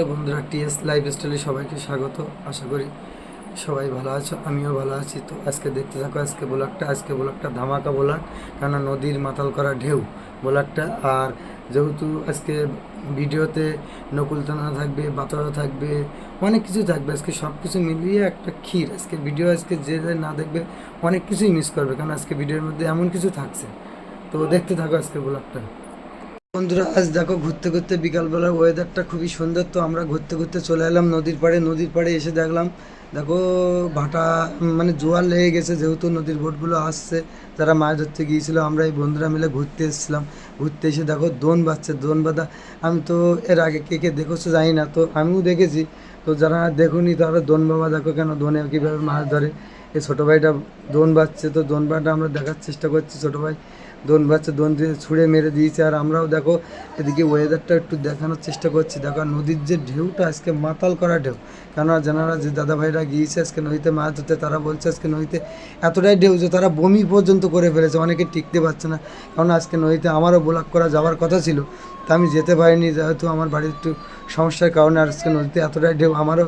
Hello বন্ধুরা T S life স্টাইলে সবাইকে স্বাগত, আশা করি সবাই ভালো আছো, আমিও ভালো আছি। তো আজকে দেখতে থাকো, আজকে ব্লগটা আজকে ব্লগটা ধামাকা ব্লগ কেন নদীর মাতাল করা ঢেউ ব্লগটা। আর যেহেতু আজকে ভিডিওতে নকুলতানা থাকবে, বাতরা থাকবে, অনেক কিছু থাকবে, আজকে সব কিছু মিলিয়ে একটা ক্ষীর। আজকে ভিডিও আজকে যে যে না দেখবে, অনেক কিছুই মিস করবে, কারণ আজকে ভিডিওর মধ্যে এমন কিছু থাকছে। তো দেখতে থাকো আজকে ব্লগটা। বন্ধুরা, আজ দেখো ঘুরতে ঘুরতে বিকালবেলার ওয়েদারটা খুবই সুন্দর। তো আমরা ঘুরতে ঘুরতে চলে এলাম নদীর পাড়ে। নদীর পাড়ে এসে দেখলাম, দেখো ভাটা মানে জোয়ার লেগে গেছে যেহেতু নদীর বোটগুলো আসছে যারা মাছ ধরতে গিয়েছিল। আমরা এই বন্ধুরা মিলে ঘুরতে এসেছিলাম। ঘুরতে এসে দেখো দোন বাচ্ছে দোন বাঁধা। আমি তো এর আগে কে কে দেখেছ জানি না, তো আমিও দেখেছি। তো যারা দেখুনি তারা দোন বাবা দেখো কেন দোনে কীভাবে মাছ ধরে। এই ছোটো ভাইটা দোন বাচ্ছে তো দোন বাটা আমরা দেখার চেষ্টা করছি ছোটো ভাই। দোন বাচ্চা দোন দিয়ে ছুঁড়ে মেরে দিয়েছে। আর আমরাও দেখো, এদিকে ওয়েদারটা একটু দেখানোর চেষ্টা করছি। দেখো নদীর যে ঢেউটা আজকে মাতাল করা ঢেউ। কেননা যারা যে দাদা ভাইরা গিয়েছে আজকে নদীতে, মাছ ধরতে, তারা বলছে আজকে নদীতে এতটাই ঢেউ যে তারা বমি পর্যন্ত করে ফেলেছে। অনেকে টিকতে পারছে না। কারণ আজকে নদীতে আমারও ব্লক করা যাওয়ার কথা ছিল। তা আমি যেতে পারিনি, যেহেতু আমার বাড়ির একটু সমস্যার কারণে আজকে নদীতে এতটাই ঢেউ, আমারও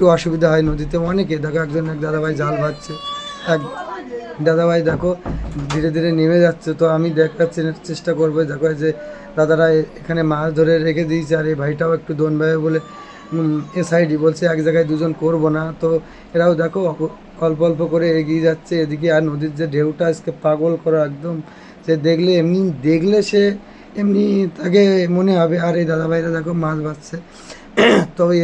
একটু অসুবিধা হয় নদীতে অনেকে। দেখো একজন এক দাদাভাই জাল বাঁধছে এক দাদাভাই দেখো ধীরে ধীরে নেমে যাচ্ছে। তো আমি দেখার চেষ্টা করব দেখো যে দাদারা এখানে মাছ ধরে রেখে দিয়েছে আর এই ভাইটাও একটু দোন ভাই বলে উম, এ সাইডই বলছে এক জায়গায় দুজন করব না। তো এরাও দেখো অল্প অল্প করে এগিয়ে যাচ্ছে। এদিকে আর নদীর যে ঢেউটা আজকে পাগল করা একদম সে দেখলে এমনি দেখলে সে এমনি তাকে মনে হবে। আর এই দাদাভাইরা দেখো মাছ বাচ্ছে তবে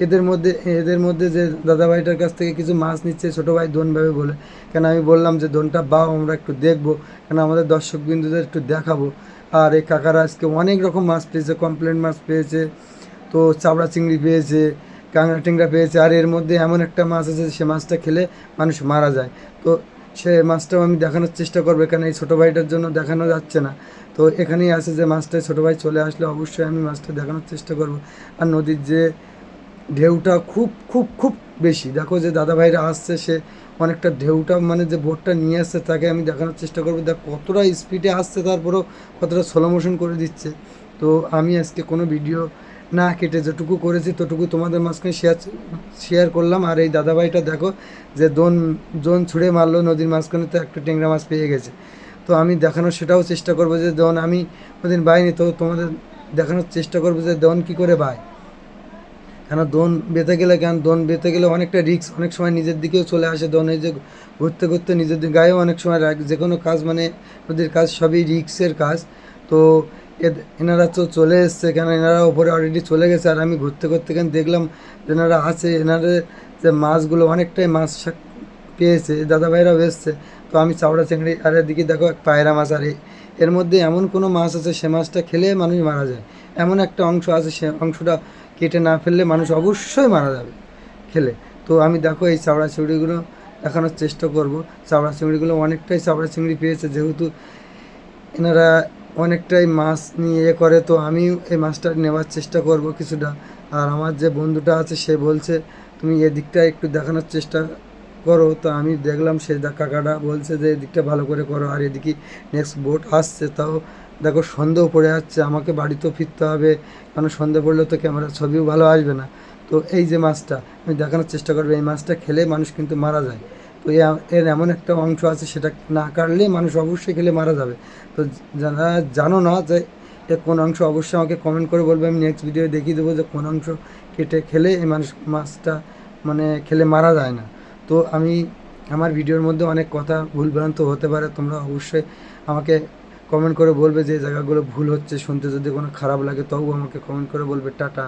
এদের মধ্যে এদের মধ্যে যে দাদাভাইটার কাছ থেকে কিছু মাছ নিচ্ছে, ছোটো ভাই দোন ভাবে বলে। কেন আমি বললাম যে, দোনটা বাও, আমরা একটু দেখব। কেন আমাদের দর্শক বিন্দুদের একটু দেখাবো। আর এই কাকারা আজকে অনেক রকম মাছ পেয়েছে কমপ্লেন মাছ পেয়েছে, তো চাবড়া চিংড়ি পেয়েছে, কাঁকড়া টিংড়া পেয়েছে। আর এর মধ্যে এমন একটা মাছ আছে, সে মাছটা খেলে মানুষ মারা যায়। তো সে মাছটাও আমি দেখানোর চেষ্টা করব, কেন এই ছোটো ভাইটার জন্য দেখানো যাচ্ছে না। তো এখানেই আছে যে মাছটা ছোটো ভাই চলে আসলে অবশ্যই আমি মাছটা দেখানোর চেষ্টা করব। আর নদীর যে ঢেউটা খুব খুব খুব বেশি। দেখো যে দাদা ভাইরা আসছে, সে অনেকটা ঢেউটা মানে যে বোটটা নিয়ে আসছে, তাকে আমি দেখানোর চেষ্টা করব। দেখ, কতটা স্পিডে আসছে, তারপরেও কতটা স্লো মোশন করে দিচ্ছে। তো আমি আজকে কোনো ভিডিও না কেটে যেটুকু করেছি, তটুকু তোমাদের মাঝখানে শেয়ার শেয়ার করলাম। আর এই দাদাভাইটা দেখো যে দোন জোন ছুঁড়ে মারলো, নদীর মাঝখানে তো একটা টেংরা মাছ পেয়ে গেছে। তো আমি দেখানোর সেটাও চেষ্টা করব যে দন, আমি ওদিন বাইনি তো তোমাদের দেখানোর চেষ্টা করব যে দন কী করে বাই কেন দোন বেঁধে গেলে কেন? দোন বেঁধে গেলে অনেকটা রিস্ক অনেক সময় নিজের দিকেও চলে আসে দোন। যে ঘুরতে ঘুরতে নিজের গায়েও অনেক সময় রাগ- যে কোনো কাজ মানে নদীর কাজ সবই রিক্সের কাজ। তো এনারা তো চলে এসছে কেন? এনারা ওপরে অলরেডি চলে গেছে। আর আমি ঘুরতে ঘুরতে কেন দেখলাম এনারা আছে এনাদের যে মাছগুলো অনেকটাই মাছ পেয়েছে দাদা ভাইরাও এসছে। তো আমি চাওড়া চিংড়ি, আর এদিকে দেখো এক পায়রা মাছ, আর এর মধ্যে এমন কোনো মাছ আছে, সে মাছটা খেলে মানুষ মারা যায়। এমন একটা অংশ আছে, সে অংশটা কেটে না ফেললে মানুষ অবশ্যই মারা যাবে খেলে। তো আমি দেখো এই চাওড়া চিংড়িগুলো দেখানোর চেষ্টা করব। চাওড়া চিংড়িগুলো অনেকটাই চাওড়া চিংড়ি পেয়েছে, যেহেতু এনারা অনেকটাই মাছ নিয়ে এ করে, তো আমিও এই মাছটা নেওয়ার চেষ্টা করব কিছুটা। আর আমার যে বন্ধুটা আছে, সে বলছে, তুমি এদিকটা একটু দেখানোর চেষ্টা করো। তো আমি দেখলাম, সে কাকাটা বলছে যে, এদিকটা ভালো করে করো। আর এদিকে নেক্সট বোট আসছে, তাও দেখো সন্দেহ পড়ে যাচ্ছে, আমাকে বাড়িতেও ফিরতে হবে কারণ সন্দেহ পড়লে তো ক্যামেরা ছবিও ভালো আসবে না। তো এই যে মাছটা, আমি দেখানোর চেষ্টা করব, এই মাছটা খেলে মানুষ কিন্তু মারা যায়। তো এর এমন একটা অংশ আছে, সেটা না কাটলে মানুষ অবশ্যই খেলে মারা যাবে। তো যারা জানো না যে এর কোন অংশ, অবশ্যই আমাকে কমেন্ট করে বলবে, আমি নেক্সট ভিডিও দেখিয়ে দেবো যে কোন অংশ কেটে খেলে এই মানুষ মাছটা মানে খেলে মারা যায় না। তো আমি, আমার ভিডিওর মধ্যে অনেক কথা ভুলভ্রান্ত হতে পারে, তোমরা অবশ্যই আমাকে কমেন্ট করে বলবে যে জায়গাগুলো ভুল হচ্ছে, শুনতে যদি কোনো খারাপ লাগে তবু আমাকে কমেন্ট করে বলবে, টাটা।